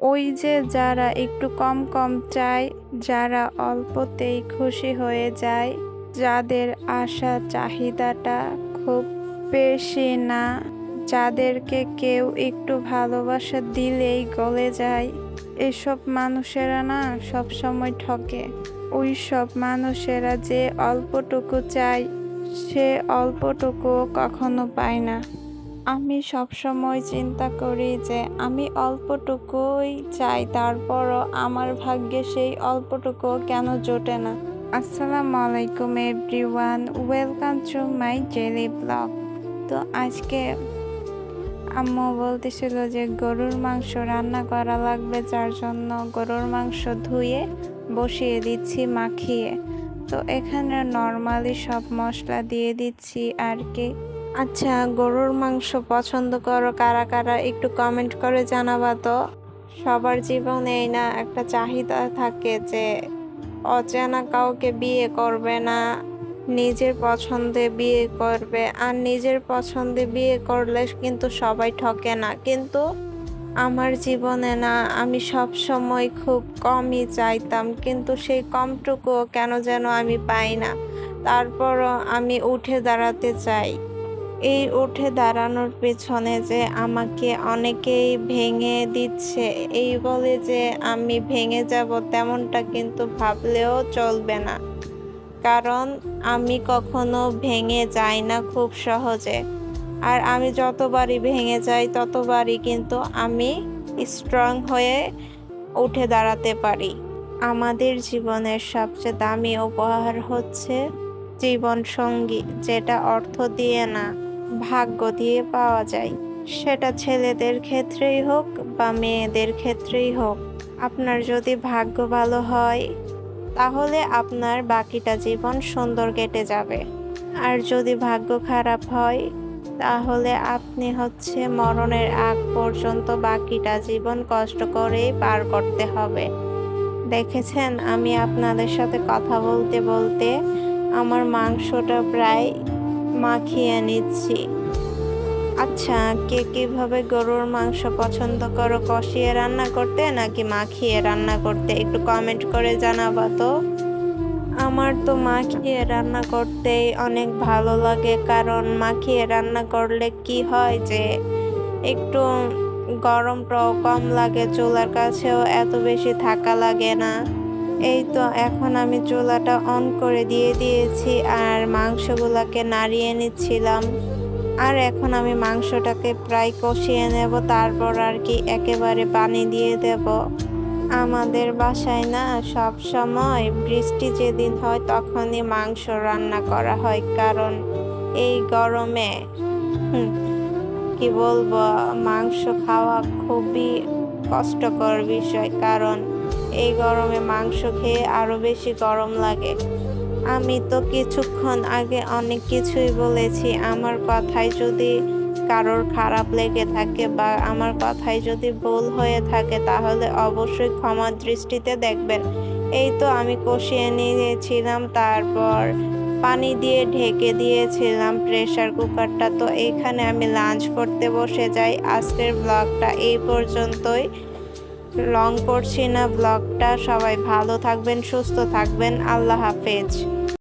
ওই যে যারা একটু কম কম চায়, যারা অল্পতেই খুশি হয়ে যায়, যাদের আশা চাহিদাটা খুব বেশি না, যাদেরকে কেউ একটু ভালোবাসা দিলেই গলে যায়। এসব মানুষেরা না সব সময় ঠকে। ওই সব মানুষেরা যে অল্পটুকু চায়, সে অল্পটুকু কখনো পায় না। আমি সব সময় চিন্তা করি যে আমি অল্পটুকুই চাই, তারপরও আমার ভাগ্যে সেই অল্পটুকু কেন জোটে না। আসসালামু আলাইকুম everyone, welcome to my daily blog. তো আজকে আম্মু বলতেছিল যে গরুর মাংস রান্না করা লাগবে, যার জন্য গরুর মাংস ধুয়ে বসিয়ে দিচ্ছি, মাখিয়ে। তো এখানে নর্মালি সব মশলা দিয়ে দিচ্ছি আর কি। আচ্ছা গরুর মাংস পছন্দ করো, কারা কারা একটু কমেন্ট করে জানাবা তো। সবার জীবনেই না একটা চাহিদা থাকে যে অচেনা কাউকে বিয়ে করবে না, নিজের পছন্দে বিয়ে করবে, আর নিজের পছন্দে বিয়ে করলে কিন্তু সবাই ঠকে না। কিন্তু আমার জীবনে না, আমি সব সময় খুব কমই চাইতাম, কিন্তু সেই কমটুকু কেন যেন আমি পাই না। তারপরও আমি উঠে দাঁড়াতে চাই। এই উঠে দাঁড়ানোর পেছনে যে আমাকে অনেকেই ভেঙে দিচ্ছে। এই বলে যে আমি ভেঙে যাব তেমনটা কিন্তু ভাবলেও চলবে না। কারণ আমি কখনো ভেঙে যাই না খুব সহজে। আর আমি যতবারই ভেঙে যাই, ততবারই কিন্তু আমি স্ট্রং হয়ে উঠে দাঁড়াতে পারি। আমাদের জীবনের সবচেয়ে দামি উপহার হচ্ছে জীবন সঙ্গী যেটা অর্থ দিয়ে না। ভাগ্য দিয়ে পাওয়া যায়। সেটা ছেলেদের ক্ষেত্রেই হোক বা মেয়েদের ক্ষেত্রেই হোক। আপনার যদি ভাগ্য ভালো হয়, তাহলে আপনার বাকিটা জীবন সুন্দর কেটে যাবে। আর যদি ভাগ্য খারাপ হয়, তাহলে আপনি হচ্ছে মরণের আগ পর্যন্ত বাকিটা জীবন কষ্ট করেই পার করতে হবে। দেখেছেন, আমি আপনাদের সাথে কথা বলতে বলতে আমার মাংসটা প্রায় মাখিয়ে নিচ্ছি। আচ্ছা কে কীভাবে গরুর মাংস পছন্দ করো? কষিয়ে রান্না করতে নাকি মাখিয়ে রান্না করতে? একটু কমেন্ট করে জানাবা তো। আমার তো মাখিয়ে রান্না করতেই অনেক ভালো লাগে, কারণ মাখিয়ে রান্না করলে কি হয় যে, একটু গরমটাও কম লাগে, চুলার কাছেও এত বেশি থাকা লাগে না। এই তো, এখন আমি চুলাটা অন করে দিয়ে দিয়েছি আর মাংসগুলোকে নাড়িয়ে নিচ্ছিলাম। আর এখন আমি মাংসটাকে প্রায় কষিয়ে নেব, তারপর আর কি একেবারে পানি দিয়ে দেব। আমাদের বাসায় না, সব সময় বৃষ্টি যেদিন হয় তখনই মাংস রান্না করা হয়, কারণ এই গরমে কি বলব, মাংস খাওয়া খুবই কষ্টকর বিষয়, কারণ এই গরমে মাংস খেয়ে আরও বেশি গরম লাগে। আমি তো কিছুক্ষণ আগে অনেক কিছুই বলেছি। আমার কথায় যদি কারোর খারাপ লেগে থাকে বা আমার কথায় যদি ভুল হয়ে থাকে, তাহলে অবশ্যই ক্ষমা দৃষ্টিতে দেখবেন। এই তো আমি কষিয়ে নিয়েছিলাম, তারপর পানি দিয়ে ঢেকে দিয়েছিলাম প্রেশার কুকারটা। তো এখানে আমি লাঞ্চ করতে বসে যাই। আজকের ব্লগটা এই পর্যন্তই। লং করছি না ব্লগটা সবাই ভালো থাকবেন সুস্থ থাকবেন আল্লাহ হাফেজ।